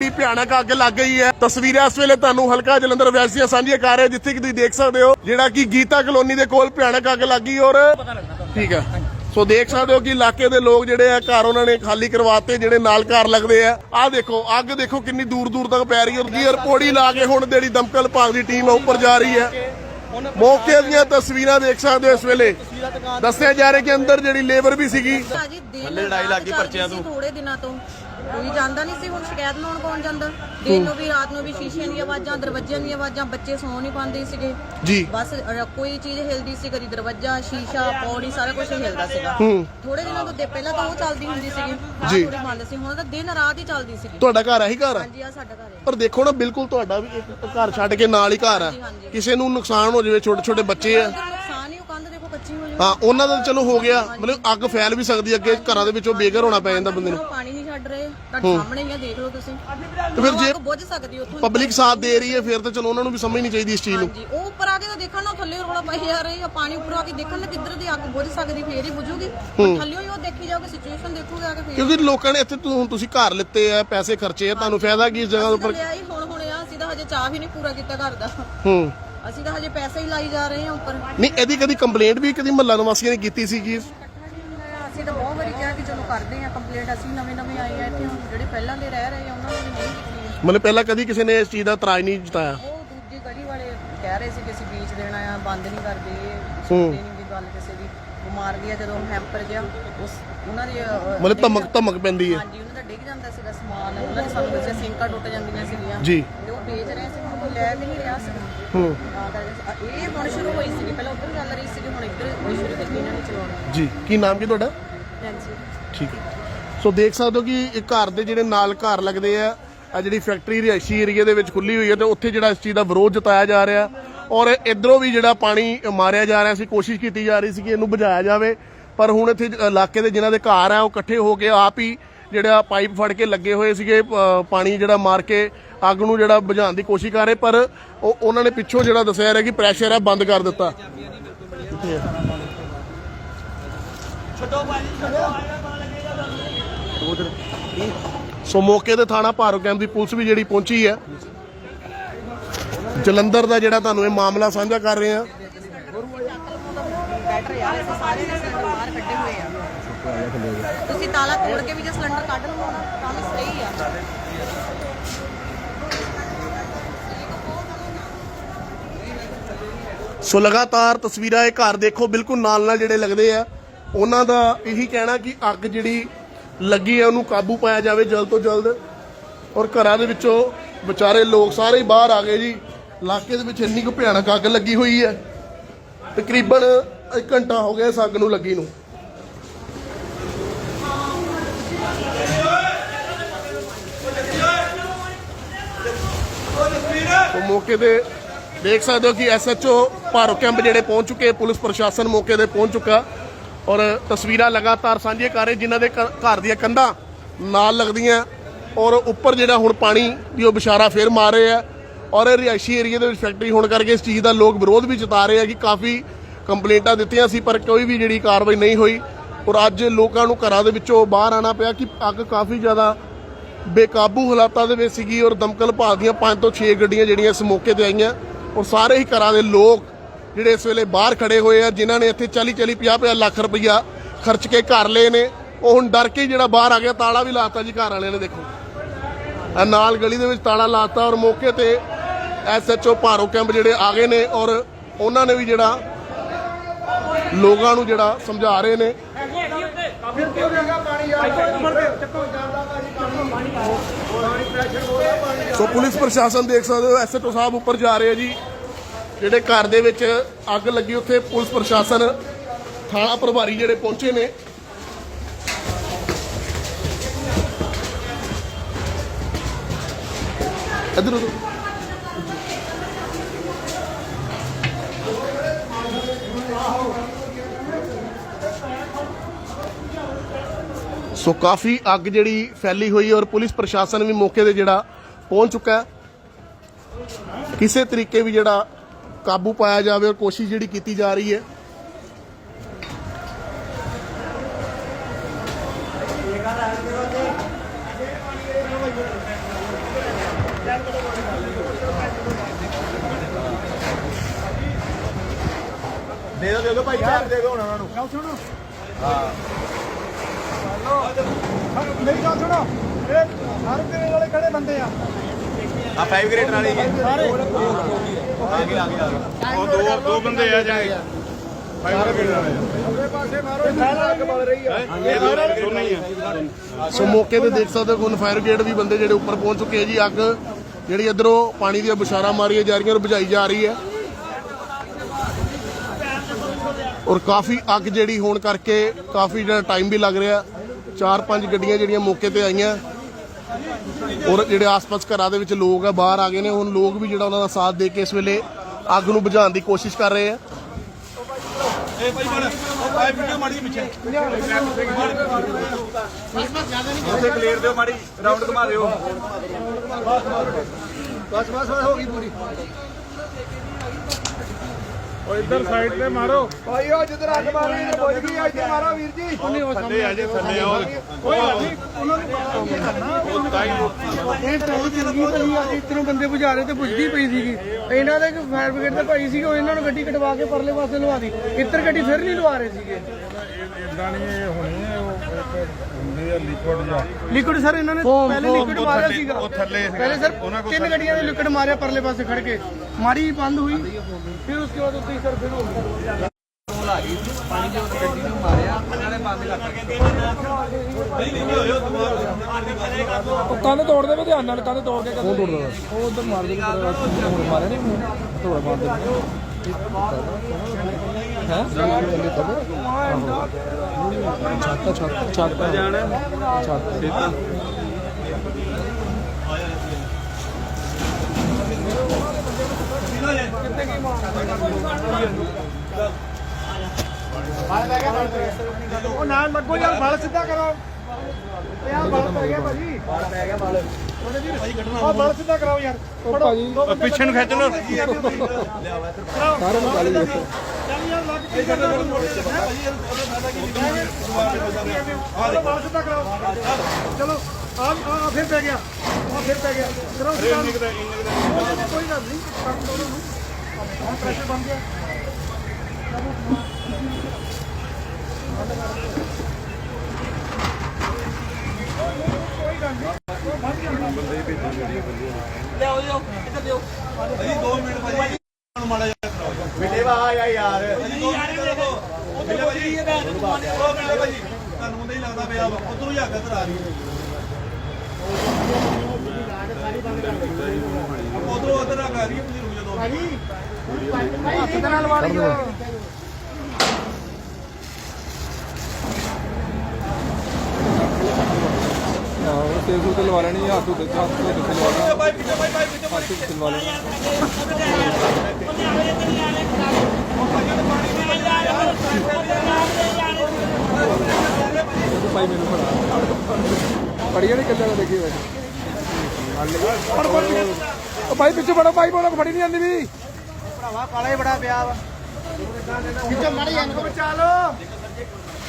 ਬੜੀ ਭਿਆਨਕ ਅੱਗ ਲੱਗ ਗਈ ਹੈ। ਤਸਵੀਰਾਂ ਇਸ ਵੇਲੇ ਤੁਹਾਨੂੰ ਹਲਕਾ ਜਲੰਧਰ ਵੈਸੀਆਂ ਸਾਂਝੀਆਂ ਕਰ ਰਹੇ ਜਿੱਥੇ ਕਿ ਤੁਸੀਂ ਦੇਖ ਸਕਦੇ ਹੋ ਜਿਹੜਾ ਕਿ ਗੀਤਾ ਕਲੋਨੀ ਦੇ ਕੋਲ ਭਿਆਨਕ ਅੱਗ ਲੱਗੀ ਔਰ ਠੀਕ ਹੈ। ਸੋ ਦੇਖ ਸਕਦੇ ਹੋ ਕਿ ਇਲਾਕੇ ਦੇ ਲੋਕ ਜਿਹੜੇ ਆ ਘਰ ਉਹਨਾਂ ਨੇ ਖਾਲੀ ਕਰਵਾਤੇ ਜਿਹੜੇ ਨਾਲ ਘਰ ਲੱਗਦੇ ਆ। ਆਹ ਦੇਖੋ ਅੱਗ ਦੇਖੋ ਕਿੰਨੀ ਦੂਰ ਦੂਰ ਤੱਕ ਪੈ ਰਹੀ ਹੈ। ਗੀਅਰ ਪੌੜੀ ਲਾ ਕੇ ਹੁਣ ਜਿਹੜੀ ਦਮਕਲ ਵਿਭਾਗ ਦੀ ਟੀਮ ਆ ਉੱਪਰ ਜਾ ਰਹੀ ਹੈ। ਮੌਕੇ ਦੀਆਂ ਤਸਵੀਰਾਂ ਦੇਖ ਸਕਦੇ ਹੋ ਇਸ ਵੇਲੇ। ਦੱਸਿਆ ਜਾ ਰਿਹਾ ਕਿ ਅੰਦਰ ਜਿਹੜੀ ਲੇਬਰ ਵੀ ਸੀਗੀ। ਭਾਜੀ ਦਿਨ ਲੜਾਈ ਲੱਗੀ ਪਰਚਿਆਂ ਤੋਂ। ਥੋੜੇ ਦਿਨਾਂ ਤੋਂ। ਕੋਈ ਜਾਂਦਾ ਨਹੀਂ ਸੀ ਹੁਣ ਸ਼ਿਕਾਇਤ ਲਾਉਣ ਕੌਣ ਜਾਂਦਾ? ਦਿਨ ਨੂੰ ਵੀ ਰਾਤ ਨੂੰ ਵੀ ਸ਼ੀਸ਼ਿਆਂ ਦੀਆਂ ਆਵਾਜ਼ਾਂ ਦਰਵਾਜ਼ਿਆਂ ਦੀਆਂ ਆਵਾਜ਼ਾਂ ਬੱਚੇ ਸੌਂ ਨਹੀਂ ਪਾਉਂਦੇ ਸੀਗੇ। ਜੀ। ਬਸ ਕੋਈ ਚੀਜ਼ ਹਿਲਦੀ ਸੀ ਕਦੀ ਦਰਵਾਜ਼ਾ ਸ਼ੀਸ਼ਾ ਪੌੜੀ ਸਾਰਾ ਕੁਝ ਹਿਲਦਾ ਸੀਗਾ। ਥੋੜੇ ਦਿਨਾਂ ਤੋਂ ਦੇ ਪਹਿਲਾਂ ਤਾਂ ਉਹ ਚੱਲਦੀ ਹੁੰਦੀ ਸੀਗੀ। ਜੀ। ਥੋੜੀ ਬੰਦ ਸੀ ਹੁਣ ਤਾਂ ਦਿਨ ਰਾਤ ਹੀ ਚੱਲਦੀ ਸੀਗੀ। ਤੁਹਾਡਾ ਘਰ ਆਹੀ ਘਰ? ਆ ਹਾਂਜੀ ਆ ਸਾਡਾ ਘਰ ਹੈ ਪਰ ਦੇਖੋ ਨਾ ਬਿਲਕੁਲ ਤੁਹਾਡਾ ਵੀ ਇੱਕ ਘਰ ਛੱਡ ਕੇ ਨਾਲ ਹੀ ਘਰ ਆ। ਕਿਸੇ ਨੂੰ ਨੁਕਸਾਨ ਹੋ ਜਾਵੇ ਛੋਟੇ ਛੋਟੇ ਬੱਚੇ ਆ। ਨੁਕਸਾਨ ਹੀ ਉਹ ਕੰਧ ਦੇਖੋ ਕੱਚੀ ਹੋ ਹਾਂ ਉਹਨਾਂ ਦਾ ਚਲੋ ਹੋ ਗਿਆ। ਮਤਲਬ ਅੱਗ ਫੈਲ ਵੀ ਸਕਦੀ ਹੈ ਅੱਗੇ ਘਰਾਂ ਦੇ ਵਿੱਚੋਂ ਬੇਘਰ ਹੋਣਾ ਪੈ ਜਾਂਦਾ ਬੰਦੇ ਨੂੰ। ਉਹ ਪਾਣੀ ਨਹੀਂ ਛੱਡ ਰਹੇ? ਤੁਹਾਡੇ ਸਾਹਮਣੇ ਹੀ ਆ ਦੇਖ ਲਓ ਤੁਸੀਂ। ਤੇ ਫਿਰ ਜੇ ਉਹ ਬੁੱਝ ਸਕਦੀ ਉੱਥੋਂ। ਪਬਲਿਕ ਸਾਥ ਦੇ ਰਹੀ ਹੈ ਫਿਰ ਤਾਂ ਚਲੋ ਉਹਨਾਂ ਨੂੰ ਵੀ ਸਮਝਣੀ ਚਾਹੀਦੀ ਇਸ ਚੀਜ਼ ਨੂੰ। ਹਾਂਜੀ ਉਹ ਉੱਪਰ ਆ ਕੇ ਤਾਂ ਦੇਖਣ ਨਾ ਥੱਲੇ ਰੋਲਾ ਪਾਈ ਜਾ ਰਹੇ ਆ ਪਾਣੀ ਉੱਪਰ ਆ ਕੇ ਦੇਖਣ ਨਾ ਕਿੱਧਰ ਦੀ ਅੱਗ ਬੁਝ ਸਕਦੀ ਫੇਰ ਹੀ ਬੁਝੂਗੀ। ਥੱਲੇ ਹੀ ਉਹ ਦੇਖੀ ਜਾਓਗੇ ਸਿਚੁਏਸ਼ਨ ਦੇਖੋਗੇ ਆ ਕੇ ਫੇਰ। ਕਿਉਂਕਿ ਲੋਕਾਂ ਨੇ ਇੱਥੇ ਤੁ- ਹੁਣ ਤੁਸੀਂ ਘਰ ਲਿੱਤੇ ਆ ਪੈਸੇ ਖਰਚੇ ਆ ਤੁਹਾਨੂੰ ਫਾਇਦਾ ਕੀ ਇਸ ਜਗ੍ਹਾ ਦੇ ਉੱਪਰ? ਲਿਆ ਹੀ ਹੁਣ ਹੁਣ ਆ ਅਸੀਂ ਤਾਂ ਹਜੇ ਚਾਹ ਵੀ ਨਹੀਂ ਪੂਰਾ ਕੀਤਾ ਘਰ ਦਾ। ਹੂੰ। ਅਸੀਂ ਤਾਂ ਹਜੇ ਪੈਸੇ ਹੀ ਲਾਈ ਜਾ ਰਹੇ ਹਾਂ ਉੱਪਰ। ਨਹੀਂ ਇਹਦੀ ਕਦੀ ਕੰਪਲੇਂਟ ਵੀ ਕਦੀ ਮਹੱਲਾ ਨਿਵਾਸੀਆਂ ਨੇ ਕੀਤੀ ਸੀ ਕਿ ਵਾਰੀ ਕਿਹਾ ਕਿ ਚਲੋ ਕਰਦੇ ਆ ਕੰਪਲੀਟ ਅਸੀਂ ਨਵੇਂ ਨਵੇਂ ਆਏ ਆ ਇੱਥੇ ਹੁਣ ਜਿਹੜੇ ਪਹਿਲਾਂ ਦੇ ਰਹਿ ਰਹੇ ਆ ਉਹਨਾਂ ਨੇ ਵੀ ਨਹੀਂ ਕੀਤੀ ਮਤਲਬ ਪਹਿਲਾਂ ਕਦੀ ਕਿਸੇ ਨੇ ਇਸ ਚੀਜ਼ ਦਾ ਇਤਰਾਜ਼ ਨਹੀਂ ਜਤਾਇਆ? ਉਹ ਦੂਜੀ ਗੜੀ ਵਾਲੇ ਕਹਿ ਰਹੇ ਸੀ ਕਿ ਅਸੀਂ ਵੇਚ ਦੇਣਾ ਆ ਬੰਦ ਨਹੀਂ ਕਰਦੇ ਸੁਣਦੇ ਨਹੀਂ ਦੀ ਗੱਲ ਕਿਸੇ ਦੀ। ਉਹ ਮਾਰ ਗਿਆ ਜਦੋਂ ਹੈਂਪਰ ਗਿਆ ਉਸ ਉਹਨਾਂ ਦੀ ਮਤਲਬ ਧਮਕ ਧਮਕ ਪੈਂਦੀ ਹੈ। ਹਾਂਜੀ ਉਹਨਾਂ ਦਾ ਡਿੱਗ ਜਾਂਦਾ ਸੀਗਾ ਸਮਾਨ ਉਹਨਾਂ ਨੇ ਸਾਨੂੰ ਦੱਸਿਆ ਸਿੰਕਾਂ ਟੁੱਟ ਜਾਂਦੀਆਂ ਸੀਗੀਆਂ। ਜੀ। ਤੇ ਉਹ ਵੇਚ ਰਹੇ ਸੀ ਹੁਣ ਕੋਈ ਲੈ ਵੀ ਨਹੀਂ ਰਿਹਾ ਸੀ। ਹੂੰ। ਤਾਂ ਕਰਕੇ ਇਹ ਹੁਣ ਸ਼ੁਰੂ ਹੋਈ ਸੀਗੀ ਪਹਿਲਾਂ ਉੱਧਰ ਚੱਲ ਰਹੀ ਸੀਗੀ ਹੁਣ ਇੱਧਰ ਸ਼ੁਰੂ ਕੀਤੀ ਇਹਨਾਂ ਨੇ ਚਲਾਉਣੀ। ਜੀ ਕੀ ਨਾਮ ਕੀ ਤੁਹਾਡਾ? ਹਾਂਜੀ। ਠੀਕ ਹੈ। ਸੋ ਦੇਖ ਸਕਦੇ ਹੋ ਕਿ ਇਹ ਘਰ ਦੇ ਜਿਹੜੇ ਨਾਲ ਘਰ ਲੱਗਦੇ ਆ ਆ ਜਿਹੜੀ ਫੈਕਟਰੀ ਰਿਹਾਇਸ਼ੀ ਏਰੀਆ ਦੇ ਵਿੱਚ ਖੁੱਲੀ ਹੋਈ ਹੈ ਤੇ ਉੱਥੇ ਜਿਹੜਾ ਇਸ ਚੀਜ਼ ਦਾ ਵਿਰੋਧ ਜਤਾਇਆ ਜਾ ਰਿਹਾ। ਔਰ ਇਧਰੋਂ ਵੀ ਜਿਹੜਾ ਪਾਣੀ ਮਾਰਿਆ ਜਾ ਰਿਹਾ ਸੀ ਕੋਸ਼ਿਸ਼ ਕੀਤੀ ਜਾ ਰਹੀ ਸੀ ਕਿ ਇਹਨੂੰ ਬੁਝਾਇਆ ਜਾਵੇ। ਪਰ ਹੁਣ ਇੱਥੇ ਇਲਾਕੇ ਦੇ ਜਿਨ੍ਹਾਂ ਦੇ ਘਰ ਆ ਉਹ ਇਕੱਠੇ ਹੋ ਕੇ ਆਪ ਹੀ ਜਿਹੜਾ ਪਾਈਪ ਫੜ ਕੇ ਲੱਗੇ ਹੋਏ ਸੀਗੇ ਪਾਣੀ ਜਿਹੜਾ ਮਾਰ ਕੇ ਅੱਗ ਨੂੰ ਜਿਹੜਾ ਬੁਝਾਉਣ ਦੀ ਕੋਸ਼ਿਸ਼ ਕਰ ਰਹੇ। ਪਰ ਉਹ ਉਹਨਾਂ ਨੇ ਪਿੱਛੋਂ ਜਿਹੜਾ ਦੱਸਿਆ ਰਿਹਾ ਕਿ ਪ੍ਰੈਸ਼ਰ ਹੈ ਬੰਦ ਕਰ ਦਿੱਤਾ। ਸੋ ਮੌਕੇ ਤੇ ਥਾਣਾ ਭਾਰੋ ਕੈਂਪ ਦੀ ਪੁਲਿਸ ਵੀ ਜਿਹੜੀ ਪਹੁੰਚੀ ਹੈ। ਜਲੰਧਰ ਦਾ ਜਿਹੜਾ ਤੁਹਾਨੂੰ ਇਹ ਮਾਮਲਾ ਸਾਂਝਾ ਕਰ ਰਹੇ ਆ ਬੈਟਰ ਯਾਰ ਅਸੀਂ ਸਾਰੇ ਦੇ ਸਿਲੰਡਰ ਬਾਹਰ ਕੱਢੇ ਹੋਏ ਆ। ਤੁਸੀਂ ਤਾਲਾ ਤੋੜ ਕੇ ਵੀ ਜੇ ਸਿਲੰਡਰ ਕੱਢ ਲਓ ਨਾ ਤਾਂ ਵੀ ਸਹੀ ਆ। ਸੋ ਲਗਾਤਾਰ ਤਸਵੀਰਾਂ ਇਹ ਘਰ ਦੇਖੋ ਬਿਲਕੁਲ ਨਾਲ ਨਾਲ ਜਿਹੜੇ ਲੱਗਦੇ ਆ। ਉਹਨਾਂ ਦਾ ਇਹੀ ਕਹਿਣਾ ਕਿ ਅੱਗ ਜਿਹੜੀ ਲੱਗੀ ਹੈ ਉਹਨੂੰ ਕਾਬੂ ਪਾਇਆ ਜਾਵੇ ਜਲਦ ਤੋਂ ਜਲਦ। ਔਰ ਘਰਾਂ ਦੇ ਵਿੱਚੋਂ ਵਿਚਾਰੇ ਲੋਕ ਸਾਰੇ ਬਾਹਰ ਆ ਗਏ ਜੀ। ਇਲਾਕੇ ਦੇ ਵਿੱਚ ਇੰਨੀ ਕੁ ਭਿਆਨਕ ਅੱਗ ਲੱਗੀ ਹੋਈ ਹੈ। ਤਕਰੀਬਨ 1 ਘੰਟਾ ਹੋ ਗਿਆ ਇਸ ਅੱਗ ਨੂੰ ਲੱਗੀ ਨੂੰ। ਤੋਂ ਮੌਕੇ ਤੇ ਦੇਖ ਸਕਦੇ ਹੋ ਕਿ ਐਸਐਚਓ ਭਾਰੋ ਕੈਂਪ ਜਿਹੜੇ ਪਹੁੰਚ ਚੁੱਕੇ, ਪੁਲਿਸ ਪ੍ਰਸ਼ਾਸਨ ਮੌਕੇ ਤੇ ਪਹੁੰਚ ਚੁੱਕਾ। ਔਰ ਤਸਵੀਰਾਂ ਲਗਾਤਾਰ ਸਾਂਝੀਆਂ ਕਰ ਰਹੇ ਜਿਨ੍ਹਾਂ ਦੇ ਘਰ ਦੀਆਂ ਕੰਧਾਂ ਨਾਲ ਲੱਗਦੀਆਂ ਔਰ ਉੱਪਰ ਜਿਹੜਾ ਹੁਣ ਪਾਣੀ ਦੀ ਉਹ ਬਿਸ਼ਾਰਾ ਫੇਰ ਮਾਰ ਰਹੇ ਆ ਔਰ ਇਹ ਰਿਹਾਇਸ਼ੀ ਏਰੀਆ ਦੇ ਵਿੱਚ ਫੈਕਟਰੀ ਹੋਣ ਕਰਕੇ ਇਸ ਚੀਜ਼ ਦਾ ਲੋਕ ਵਿਰੋਧ ਵੀ ਜਤਾ ਰਹੇ ਆ ਕਿ ਕਾਫੀ ਕੰਪਲੇਂਟਾਂ ਦਿੱਤੀਆਂ ਸੀ, ਪਰ ਕੋਈ ਵੀ ਜਿਹੜੀ ਕਾਰਵਾਈ ਨਹੀਂ ਹੋਈ ਔਰ ਅੱਜ ਲੋਕਾਂ ਨੂੰ ਘਰਾਂ ਦੇ ਵਿੱਚੋਂ ਬਾਹਰ ਆਣਾ ਪਿਆ ਕਿ ਅੱਗ ਕਾਫੀ ਜ਼ਿਆਦਾ ਬੇਕਾਬੂ ਹਾਲਾਤਾਂ ਦੇ ਵਿੱਚ ਸੀਗੀ ਔਰ ਦਮਕਲ ਭਾਗ ਦੀਆਂ 5 ਤੋਂ 6 ਗੱਡੀਆਂ ਜਿਹੜੀਆਂ ਇਸ ਮੌਕੇ ਤੇ ਆਈਆਂ ਔਰ ਸਾਰੇ ਹੀ ਘਰਾਂ ਦੇ ਲੋਕ ਜਿਹੜੇ ਇਸ ਵੇਲੇ ਬਾਹਰ ਖੜੇ ਹੋਏ ਆ, ਜਿਨ੍ਹਾਂ ਨੇ ਇੱਥੇ 40 40 50 50 ਲੱਖ ਰੁਪਈਆ ਖਰਚ ਕੇ ਘਰ ਲਏ ਨੇ, ਉਹ ਹੁਣ ਡਰ ਕੇ ਜਿਹੜਾ ਬਾਹਰ ਆ ਗਿਆ, ਤਾਲਾ ਵੀ ਲਾਤਾ ਜੀ ਘਰ ਵਾਲਿਆਂ ਨੇ ਦੇਖੋ। ਆ ਨਾਲ ਗਲੀ ਦੇ ਵਿੱਚ ਤਾਲਾ ਲਾਤਾ ਔਰ ਮੌਕੇ ਤੇ ਐਸਐਚਓ ਭਾਰੋ ਕੈਂਪ ਜਿਹੜੇ ਆ ਗਏ ਨੇ ਔਰ ਉਹਨਾਂ ਨੇ ਵੀ ਜਿਹੜਾ ਲੋਕਾਂ ਨੂੰ ਜਿਹੜਾ ਸਮਝਾ ਰਹੇ ਨੇ। ਸੋ ਪੁਲਿਸ ਪ੍ਰਸ਼ਾਸਨ ਦੇਖ ਸਕਦੇ ਹੋ ਐਸਐਚਓ ਸਾਹਿਬ ਉੱਪਰ ਜਾ ਰਹੇ ਆ ਜੀ। ਜਿਹੜੇ ਘਰ ਦੇ ਵਿੱਚ ਅੱਗ ਲੱਗੀ, ਉੱਥੇ ਪੁਲਿਸ ਪ੍ਰਸ਼ਾਸਨ ਥਾਣਾ ਪ੍ਰਭਾਰੀ ਜਿਹੜੇ ਪਹੁੰਚੇ ਨੇ। ਇੱਧਰ ਉਧਰ। ਸੋ ਕਾਫੀ ਅੱਗ ਜਿਹੜੀ ਫੈਲੀ ਹੋਈ ਹੈ ਔਰ ਪੁਲਿਸ ਪ੍ਰਸ਼ਾਸਨ ਵੀ ਮੌਕੇ ਤੇ ਜਿਹੜਾ ਪਹੁੰਚ ਚੁੱਕਾ ਹੈ। ਕਿਸੇ ਤਰੀਕੇ ਵੀ ਜਿਹੜਾ ਕਾਬੂ ਪਾਇਆ ਜਾਵੇ ਔਰ ਕੋਸ਼ਿਸ਼ ਜਿਹੜੀ ਕੀਤੀ ਜਾ ਰਹੀ ਹੈ। ਦੇ ਦੋ ਭਾਈ ਚਾਰ ਦੇ ਉਹਨਾਂ ਨੂੰ। ਗੱਲ ਸੁਣੋ। ਹਾਂ। ਮੇਰੀ ਗੱਲ ਸੁਣੋ। ਇਹ ਸਾਰੇ ਤੇਰੇ ਵਾਲੇ ਖੜੇ ਬੰਦੇ ਆ। ਆ 5 ਗ੍ਰੇਡਰ ਵਾਲੀ ਜੀ ਸਾਰੇ। ਆ ਗਏ ਆ ਗਏ ਉਹ ਦੋ ਦੋ ਬੰਦੇ ਆ ਜਾਏ ਉਹਦੇ ਪਾਸੇ ਮਾਰੋ। ਸਾਰਾ ਅੱਗ ਬਲ ਰਹੀ ਆ। ਇਹ ਦੋਨੇ ਹੀ ਆ। ਸੋ ਮੌਕੇ ਤੇ ਦੇਖ ਸਕਦੇ ਹੋ ਕਿ ਫਾਇਰ ਬ੍ਰਿਗੇਡ ਵੀ ਬੰਦੇ ਜਿਹੜੇ ਉੱਪਰ ਪਹੁੰਚ ਚੁੱਕੇ ਆ ਜੀ ਅੱਗ ਜਿਹੜੀ ਇਧਰੋਂ ਪਾਣੀ ਦੀਆਂ ਬੁਛਾਰਾਂ ਮਾਰੀਆਂ ਜਾ ਰਹੀਆਂ ਔਰ ਬੁਝਾਈ ਜਾ ਰਹੀ ਹੈ। ਔਰ ਕਾਫੀ ਅੱਗ ਜਿਹੜੀ ਹੋਣ ਕਰਕੇ ਕਾਫੀ ਜਿਹੜਾ ਟਾਈਮ ਵੀ ਲੱਗ ਰਿਹਾ। ਚਾਰ ਪੰਜ ਗੱਡੀਆਂ ਜਿਹੜੀਆਂ ਮੌਕੇ ਤੇ ਆਈਆਂ। ਔਰ ਜਿਹੜੇ ਆਸ-ਪਾਸ ਘਰਾਂ ਦੇ ਵਿੱਚ ਲੋਕ ਆ ਬਾਹਰ ਆ ਗਏ ਨੇ ਹੁਣ ਲੋਕ ਵੀ ਜਿਹੜਾ ਉਹਨਾਂ ਦਾ ਸਾਥ ਦੇ ਕੇ ਇਸ ਵੇਲੇ ਅੱਗ ਨੂੰ ਬੁਝਾਉਣ ਦੀ ਕੋਸ਼ਿਸ਼ ਕਰ ਰਹੇ ਆ। ਇਹ ਭਾਈ ਬਣ ਉਹ ਭਾਈ ਵੀਡੀਓ ਮਾੜੀ ਪਿੱਛੇ। ਉੱਥੇ ਕਲੀਅਰ ਦਿਓ ਮਾੜੀ ਰਾਉਂਡ ਘੁਮਾ ਦਿਓ। ਬਸ ਬਸ ਹੋ ਗਈ ਪੂਰੀ। ਉਹ ਇੱਧਰ ਸਾਈਡ ਤੇ ਮਾਰੋ। ਭਾਈ ਉਹ ਜਿੱਧਰ ਅੱਗ ਮਾਰੀ ਇਧਰ ਪੁੱਜ ਗਈ ਇੱਥੇ ਮਾਰੋ ਵੀਰ ਜੀ। ਥੱਲੇ ਆ ਜੇ ਥੱਲੇ ਆਓ ਕੋਈ ਗੱਲ ਨਹੀਂ ਉਹਨਾਂ ਨੂੰ ਇਹ ਟ੍ਰੈਫਿਕ ਚੰਗੀ ਪਈ ਆ ਇਧਰੋਂ ਬੰਦੇ ਬੁਝਾ ਰਹੇ ਤੇ ਬੁਝਦੀ ਪਈ ਸੀਗੀ। ਇਹਨਾਂ ਦੇ ਫਾਇਰ ਬ੍ਰਿਗੇਡ ਦੇ ਭਾਈ ਸੀਗੇ ਉਹ ਇਹਨਾਂ ਨੂੰ ਗੱਡੀ ਕਟਵਾ ਕੇ ਪਰਲੇ ਪਾਸੇ ਲਵਾ ਦੀ ਇੱਧਰ ਗੱਡੀ ਫਿਰ ਨਹੀਂ ਲਵਾ ਰਹੇ ਸੀਗੇ। ਇਦਾਂ ਨਹੀਂ ਇਹ ਹੋਣੀ ਹੈ ਉਹ ਇੱਕ ਹੁੰਦੀ ਹੈ ਲਿਕਵਿਡ ਜਾਂ ਲਿਕਵਿਡ ਸਰ ਇਹਨਾਂ ਨੇ ਪਹਿਲੇ ਲਿਕਵਿਡ ਮਾਰਿਆ ਸੀਗਾ। ਉਹ ਥੱਲੇ ਸੀਗਾ। ਪਹਿਲੇ ਸਰ ਉਹਨਾਂ ਕੋਲ ਤਿੰਨ ਗੱਡੀਆਂ ਨੇ ਲਿਕਵਿਡ ਮਾਰਿਆ ਪਰਲੇ ਪਾਸੇ ਖੜ ਕੇ? ਮਾਰੀ ਬੰਦ ਹੋਈ। ਫਿਰ ਉਸਕੇ ਬਾਅਦ ਉੱਤੇ ਹੀ ਸਰ ਫਿਰ ਹੋ ਗਿਆ ਉਹ ਕੰਨ ਤੋੜ ਦੇਵੇ ਧਿਆਨ ਨਾਲ ਕੰਨ ਤੋੜ ਕੇ ਕੌਣ ਤੋੜਦਾ ਉਹ ਉਧਰ ਮਾਰ ਦੇ ਹੁਣ ਮਾਰਿਆ ਨਹੀਂ ਤੋੜ ਮਾਰ ਦੇ ਹੈ ਛਾਤਾ ਛਾਤਾ ਛਾਤਾ ਜਾਣਾ ਛਾਤਾ ਉਹ ਨਾਲ ਲੱਗੋ ਯਾਰ, ਬਲ ਸਿੱਧਾ ਕਰੋ। ਇਹ ਆ ਬਲ ਪੈ ਗਿਆ ਭਾਜੀ ਬਲ ਪੈ ਗਿਆ ਬਲ ਉਹ ਬਲ ਸਿੱਧਾ ਕਰਾਓ ਯਾਰ ਉਹ ਪਿੱਛੇ ਨੂੰ ਖਿੱਚ ਲਓ ਸਾਰੇ ਨੂੰ ਕਾਲੀ ਦੇਖੋ ਚੱਲ ਯਾਰ ਲੱਗ ਕੇ ਕਰਦਾ ਆਹ ਬਲ ਸਿੱਧਾ ਕਰਾਓ ਚਲੋ ਆ ਆ ਫਿਰ ਪੈ ਗਿਆ ਆ ਫਿਰ ਪੈ ਗਿਆ ਕਰਾਓ ਕੋਈ ਗੱਲ ਨਹੀਂ ਕੰਮ ਤੋੜੋ ਨੂੰ ਹੁਣ ਪ੍ਰੈਸ਼ਰ ਬਣ ਗਿਆ ਬਿੱਲੇ ਵਾ ਆ ਯਾਰ। ਦੋ ਮਿੰਟ ਦੇਖੋ। ਉੱਥੇ ਭਾਜੀ ਇਹ ਭੈਣ ਨੂੰ ਮਾਰੇ ਉਹ ਬਿੱਲੇ ਭਾਜੀ ਤੁਹਾਨੂੰ ਨਹੀਂ ਲੱਗਦਾ ਪਿਆ ਉਧਰੋਂ ਇੱਧਰ ਆ ਰਹੀ ਹੈ। ਉਧਰੋਂ ਉਧਰ ਆ ਰਹੀ ਹੈ ਤੁਸੀਂ ਰੁਕ ਜਾਓ ਦੋ ਮਿੰਟ। ਹੱਥ ਦੇ ਨਾਲ ਵਾਲੀਓ ਤੂਲ ਤੇ ਲਵਾ ਲੈਣੀ ਹੱਥ ਉੱਤੇ ਹੱਥ ਉੱਤੇ ਤੇ ਲਵਾ ਲੈਣੀ ਭਾਈ ਪਿੱਛੇ ਭਾਈ ਭਾਈ। ਪਿੱਛੇ ਹੱਥ ਉੱਤੇ ਲਵਾ ਲੈਣੀ ਭਾਈ ਮੈਨੂੰ ਫੜਾ। ਫੜੀਆਂ ਨਹੀਂ ਕੱਲਿਆਂ ਦੇਖੀ ਵੇ ਉਹ ਭਾਈ ਪਿੱਛੇ ਫੜੋ ਭਾਈ ਬੋਲੋ ਫੜੀ ਨਹੀਂ ਜਾਂਦੀ ਵੀ। ਭਰਾਵਾ ਕਾਲਾ ਹੀ ਬੜਾ ਪਿਆ ਵਾ। ਕਿੱਥੇ ਮੜ ਜਾਂ ਕੋ ਬਚਾ ਲੋ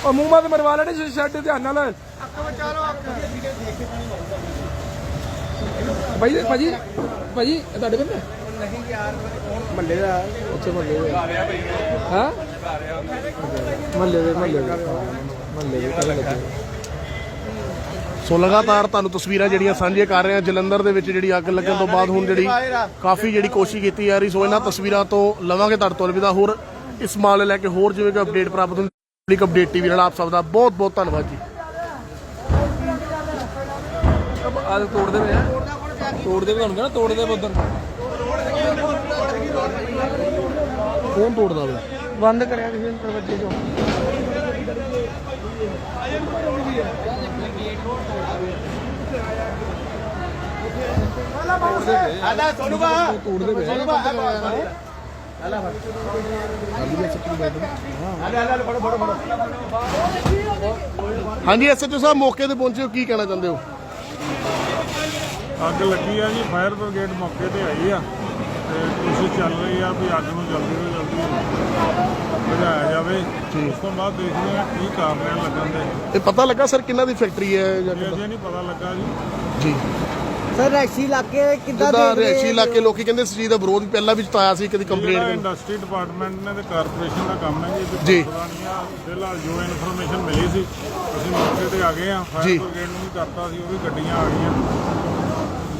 ਉਹ ਮੂੰਹ ਮਾਂ ਤੇ ਮਰਵਾ ਲੈਣੀ ਸ਼ੈੱਡ ਤੇ ਧਿਆਨ ਨਾਲ। ਅੱਖ ਬਚਾ ਲੋ ਅੱਖ ਭਾਈ ਭਾਜੀ ਭਾਜੀ ਇਹ ਤੁਹਾਡੇ ਬੰਦੇ? ਨਹੀਂ ਯਾਰ ਮੱਲੇ ਦਾ। ਅੱਛਾ ਮਹੱਲੇ ਦੇ। ਹਾਂ? ਮਹੱਲੇ ਦੇ ਮਹੱਲੇ ਦੇ। ਮਹੱਲੇ ਦੇ ਪਤਾ ਲੱਗੇ। ਸੋ ਲਗਾਤਾਰ ਤੁਹਾਨੂੰ ਤਸਵੀਰਾਂ ਜਿਹੜੀਆਂ ਸਾਂਝੀਆਂ ਕਰ ਰਹੇ ਹਾਂ ਜਲੰਧਰ ਦੇ ਵਿੱਚ ਜਿਹੜੀ ਅੱਗ ਲੱਗਣ ਤੋਂ ਬਾਅਦ ਹੁਣ ਜਿਹੜੀ ਕਾਫੀ ਜਿਹੜੀ ਕੋਸ਼ਿਸ਼ ਕੀਤੀ ਜਾ ਰਹੀ ਸੋ ਇਹਨਾਂ ਤਸਵੀਰਾਂ ਤੋਂ ਲਵਾਂਗੇ ਤੁਹਾਡੇ ਤੋਂ ਅਲਵਿਦਾ ਹੋਰ। ਇਸ ਮਾਮਲੇ ਲੈ ਕੇ ਹੋਰ ਜਿਵੇਂ ਕਿ ਅਪਡੇਟ ਪ੍ਰਾਪਤ ਹੁੰਦੀ ਪਬਲਿਕ ਅਪਡੇਟ ਟੀਵੀ ਨਾਲ ਆਪ ਸਭ ਦਾ ਬਹੁਤ ਬਹੁਤ ਧੰਨਵਾਦ ਜੀ। ਆ ਤੋੜ ਦੇ ਵੇ ਤੋੜ ਦੇ ਤੁਹਾਨੂੰ ਕਹਿੰਦਾ ਤੋੜ ਦੇ ਉਧਰ। ਕੌਣ ਤੋੜਦਾ ਵਾ ਬੰਦ ਕਰਿਆ ਕਿਸੇ ਦਰਵਾਜ਼ੇ ਚੋਂ। ਆਦਾ ਸੋਨੂ ਬਾ ਤੋੜ ਦੇ ਵੇ ਫੜੋ ਫੜੋ ਫੜੋ ਹਾਂਜੀ ਐਸਐਚਓ ਸਾਹਿਬ ਮੌਕੇ ਤੇ ਪਹੁੰਚੇ ਹੋ ਕੀ ਕਹਿਣਾ ਚਾਹੁੰਦੇ ਹੋ? ਅੱਗ ਲੱਗੀ ਆ ਜੀ ਫਾਇਰ ਬ੍ਰਿਗੇਡ ਮੌਕੇ ਤੇ ਆਈ ਆ। ਤੇ ਕੋਸ਼ਿਸ਼ ਚੱਲ ਰਹੀ ਆ ਵੀ ਅੱਗ ਨੂੰ ਜਲਦੀ ਤੋਂ ਜਲਦੀ ਬੁਝਾਇਆ ਜਾਵੇ। ਉਸ ਤੋਂ ਬਾਅਦ ਦੇਖਦੇ ਆ ਕੀ ਕਾਰਨ ਲੱਗਣ ਦੇ ਇਹ ਪਤਾ ਲੱਗਾ ਸਰ ਕਿੰਨਾ ਦੀ ਫੈਕਟਰੀ ਹੈ ਜਾਂ? ਅਜੇ ਨਹੀਂ ਪਤਾ ਲੱਗਾ ਜੀ। ਜੀ। ਸਰ ਰੈਸ਼ੀ ਇਲਾਕੇ ਕਿੱਦਾਂ ਜਿੱਦਾਂ ਦੇਖਦੇ ਰਿਹਾਇਸ਼ੀ ਇਲਾਕੇ ਲੋਕੀ ਕਹਿੰਦੇ ਇਸ ਚੀਜ਼ ਦਾ ਵਿਰੋਧ ਪਹਿਲਾਂ ਵੀ ਜਤਾਇਆ ਸੀ ਕਦੀ ਕੰਪਲੇਂਟ ਇੰਡਸਟਰੀ ਡਿਪਾਰਟਮੈਂਟ ਨੇ ਤੇ ਕਾਰਪੋਰੇਸ਼ਨ ਦਾ ਕੰਮ ਹੈ ਜੀ ਜੀ। ਪਤਾ ਨਹੀਂ ਆ ਫਿਲਹਾਲ ਜੋ ਇਨਫੋਰਮੇਸ਼ਨ ਮਿਲੀ ਸੀ ਅਸੀਂ ਮੌਕੇ ਤੇ ਆ ਗਏ ਆ ਜੀ। ਫਾਇਰ ਬ੍ਰਿਗੇਡ ਨੂੰ ਵੀ ਕਰਤਾ ਸੀ ਉਹ ਵੀ ਗੱਡੀਆਂ ਆ ਗਈਆਂ।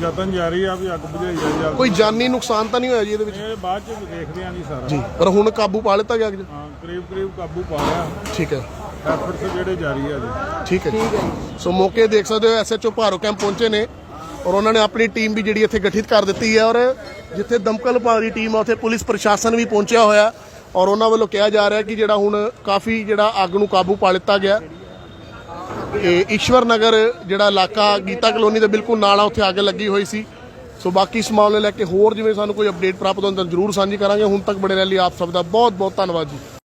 ਯਤਨ ਜਾਰੀ ਆ ਵੀ ਅੱਗ ਬੁਝਾਈ ਜਾ ਜਲਦੀ। ਕੋਈ ਜਾਨੀ ਨੁਕਸਾਨ ਤਾਂ ਨਹੀਂ ਹੋਇਆ ਜੀ ਇਹਦੇ ਵਿੱਚ? ਇਹ ਬਾਅਦ ਚ ਦੇਖਦੇ ਆਂ ਜੀ ਸਾਰਾ। ਜੀ। ਪਰ ਹੁਣ ਕਾਬੂ ਪਾ ਲਿੱਤਾ ਗਿਆ? ਹਾਂ ਕਰੀਬ ਕਰੀਬ ਕਾਬੂ ਪਾ ਲਿਆ। ਠੀਕ ਹੈ। ਐਫਰਟਸ ਜਿਹੜੇ ਜਾਰੀ ਆ ਜੀ। ਠੀਕ ਹੈ ਜੀ। ਸੋ ਮੌਕੇ ਦੇਖ ਸਕਦੇ ਹੋ ਐਸਐਚਓ ਭਾਰੋ ਕੈਂਪ ਪਹੁੰਚੇ ਨੇ। ਔਰ ਉਹਨਾਂ ਨੇ ਆਪਣੀ ਟੀਮ ਵੀ ਜਿਹੜੀ ਇੱਥੇ ਗਠਿਤ ਕਰ ਦਿੱਤੀ ਹੈ ਔਰ ਜਿੱਥੇ ਦਮਕਲ ਵਿਭਾਗ ਦੀ ਟੀਮ ਆ, ਉੱਥੇ ਪੁਲਿਸ ਪ੍ਰਸ਼ਾਸਨ ਵੀ ਪਹੁੰਚਿਆ ਹੋਇਆ। ਔਰ ਉਹਨਾਂ ਵੱਲੋਂ ਕਿਹਾ ਜਾ ਰਿਹਾ ਕਿ ਜਿਹੜਾ ਹੁਣ ਕਾਫੀ ਜਿਹੜਾ ਅੱਗ ਨੂੰ ਕਾਬੂ ਪਾ ਲਿੱਤਾ ਗਿਆ। ਇਹ ਈਸ਼ਵਰ ਨਗਰ ਜਿਹੜਾ ਇਲਾਕਾ ਗੀਤਾ ਕਲੋਨੀ ਦੇ ਬਿਲਕੁਲ ਨਾਲ ਆ, ਉੱਥੇ ਅੱਗ ਲੱਗੀ ਹੋਈ ਸੀ। ਸੋ ਬਾਕੀ ਇਸ ਮਾਮਲੇ ਲੈ ਕੇ ਹੋਰ ਜਿਵੇਂ ਸਾਨੂੰ ਕੋਈ ਅਪਡੇਟ ਪ੍ਰਾਪਤ ਹੁੰਦਾ ਜ਼ਰੂਰ ਸਾਂਝੀ ਕਰਾਂਗੇ। ਹੁਣ ਤੱਕ ਬੜੇ ਰਹਿ ਲਈ ਆਪ ਸਭ ਦਾ ਬਹੁਤ ਬਹੁਤ ਧੰਨਵਾਦ ਜੀ।